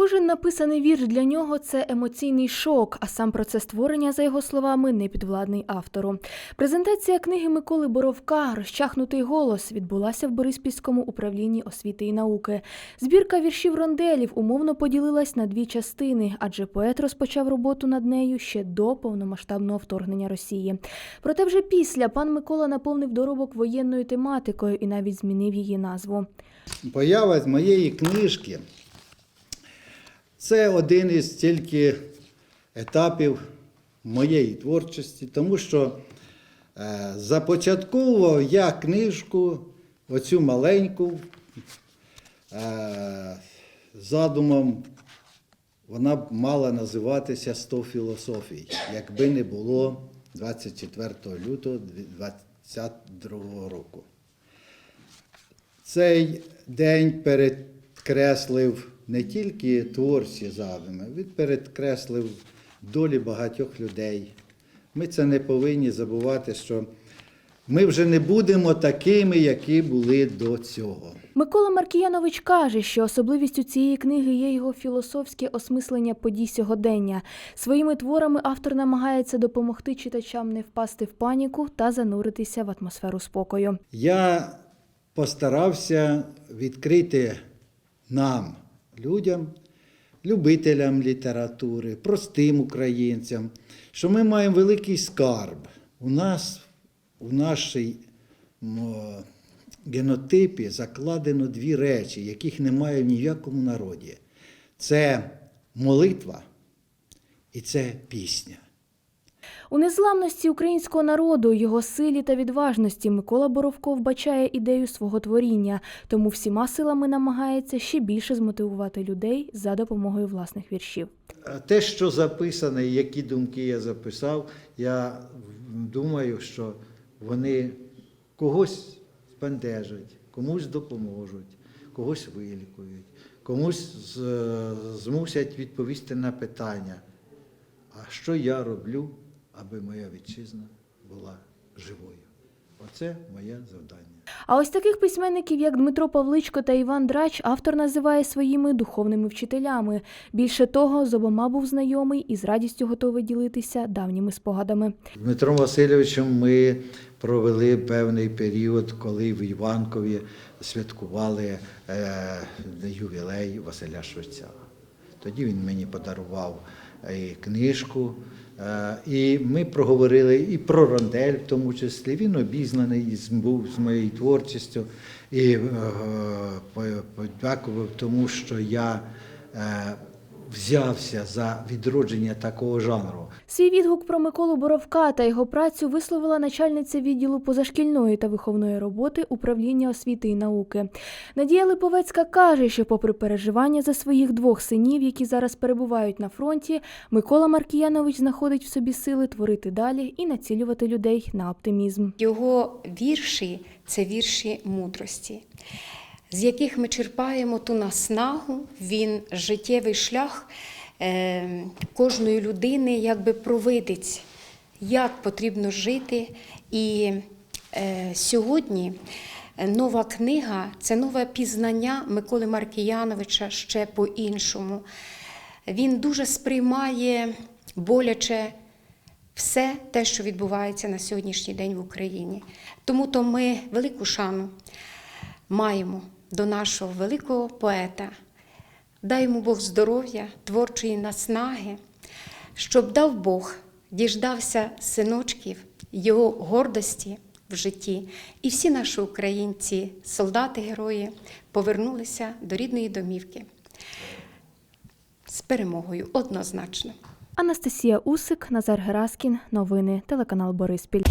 Кожен написаний вірш для нього це емоційний шок, а сам процес створення, за його словами, не підвладний автору. Презентація книги Миколи Боровка Розчахнутий голос відбулася в Бориспільському управлінні освіти і науки. Збірка віршів ронделів умовно поділилась на дві частини, адже поет розпочав роботу над нею ще до повномасштабного вторгнення Росії. Проте вже після пан Микола наповнив доробок воєнною тематикою і навіть змінив її назву. Поява з моєї книжки це один із тільки етапів моєї творчості, тому що е, започатковував я книжку, оцю маленьку, е, задумом вона б мала називатися «100 філософій, якби не було 24 лютого 2022 року. Цей день перекреслив не тільки творчі задуми, він перекреслив долі багатьох людей. Ми це не повинні забувати, що ми вже не будемо такими, які були до цього. Микола Маркіянович каже, що особливістю цієї книги є його філософське осмислення подій сьогодення. Своїми творами автор намагається допомогти читачам не впасти в паніку та зануритися в атмосферу спокою. Я постарався відкрити нам, людям, любителям літератури, простим українцям, що ми маємо великий скарб. У нас, у нашій генотипі закладено дві речі, яких немає в ніякому народі. Це молитва і це пісня. У незламності українського народу, його силі та відважності Микола Боровко вбачає ідею свого творіння, тому всіма силами намагається ще більше змотивувати людей за допомогою власних віршів. Е, Те, що записане, які думки я записав, я думаю, що вони когось збентежать, комусь допоможуть, когось вилікують, комусь змусять відповісти на питання, а що я роблю, аби моя вітчизна була живою. Оце моє завдання. А ось таких письменників, як Дмитро Павличко та Іван Драч, автор називає своїми духовними вчителями. Більше того, з обома був знайомий і з радістю готовий ділитися давніми спогадами. Дмитром Васильовичем ми провели певний період, коли в Іванкові святкували е, ювілей Василя Швеця. Тоді він мені подарував е, книжку. Е, І ми проговорили і про рондель, в тому числі. Він обізнаний був з моєю творчістю і е, подякував тому, що я е, взявся за відродження такого жанру. Свій відгук про Миколу Боровка та його працю висловила начальниця відділу позашкільної та виховної роботи управління освіти і науки. Надія Липовецька каже, що, попри переживання за своїх двох синів, які зараз перебувають на фронті, Микола Маркіянович знаходить в собі сили творити далі і націлювати людей на оптимізм. Його вірші це вірші мудрості, з яких ми черпаємо ту наснагу, він життєвий шлях е, кожної людини, якби провидець, як потрібно жити. І е, сьогодні нова книга це нове пізнання Миколи Маркіяновича ще по-іншому. Він дуже сприймає боляче все те, що відбувається на сьогоднішній день в Україні. Тому то ми велику шану маємо до нашого великого поета. Дай йому Бог здоров'я, творчої наснаги, щоб дав Бог, діждався синочків, його гордості в житті. І всі наші українці, солдати, герої, повернулися до рідної домівки з перемогою однозначно. Анастасія Усик, Назар Гераскін. Новини. Телеканал Бориспіль.